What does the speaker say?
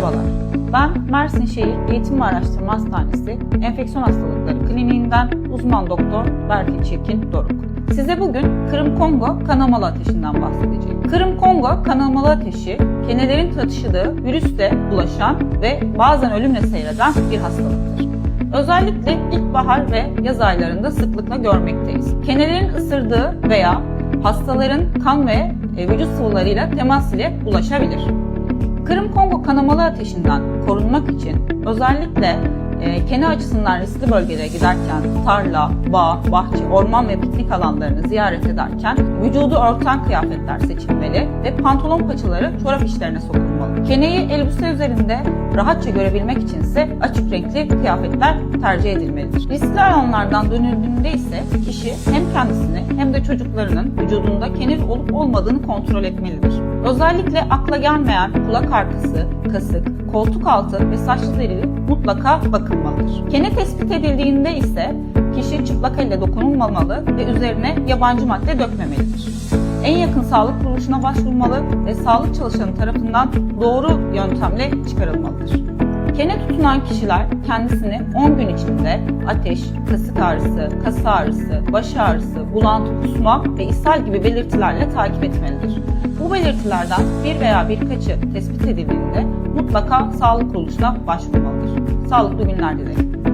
Merhabalar, ben Mersin Şehir Eğitim ve Araştırma Hastanesi Enfeksiyon Hastalıkları Kliniğinden uzman doktor Berfi Çirkin Doruk. Size bugün Kırım Kongo kanamalı ateşinden bahsedeceğim. Kırım Kongo kanamalı ateşi, kenelerin taşıdığı virüsle bulaşan ve bazen ölümle seyreden bir hastalıktır. Özellikle ilkbahar ve yaz aylarında sıklıkla görmekteyiz. Kenelerin ısırdığı veya hastaların kan ve e, vücut sıvılarıyla temas ile bulaşabilir. Kırım Kongo kanamalı ateşinden korunmak için özellikle e, kene açısından riskli bölgelere giderken tarla, bağ, bahçe, orman ve piknik alanlarını ziyaret ederken vücudu örten kıyafetler seçilmeli ve pantolon paçaları çorap içlerine sokulmalı. Keneyi elbise üzerinde rahatça görebilmek için ise açık renkli kıyafetler tercih edilmelidir. Riskli alanlardan dönüldüğünde ise kişi hem kendisini hem de çocuklarının vücudunda kenir olup olmadığını kontrol etmelidir. Özellikle akla gelmeyen kulak arkası, kasık, koltuk altı ve saçlı deri mutlaka bakılmalıdır. Kene tespit edildiğinde ise kişi çıplak elle dokunulmamalı ve üzerine yabancı madde dökmemelidir. En yakın sağlık kuruluşuna başvurmalı ve sağlık çalışanı tarafından doğru yöntemle çıkarılmalıdır. Kene tutunan kişiler kendisini 10 gün içinde ateş, kasık ağrısı, kas ağrısı, baş ağrısı, bulantı, kusma ve ishal gibi belirtilerle takip etmelidir. Bu belirtilerden bir veya birkaçı tespit edildiğinde mutlaka sağlık kuruluşuna başvurmalıdır. Sağlıklı günler dilerim.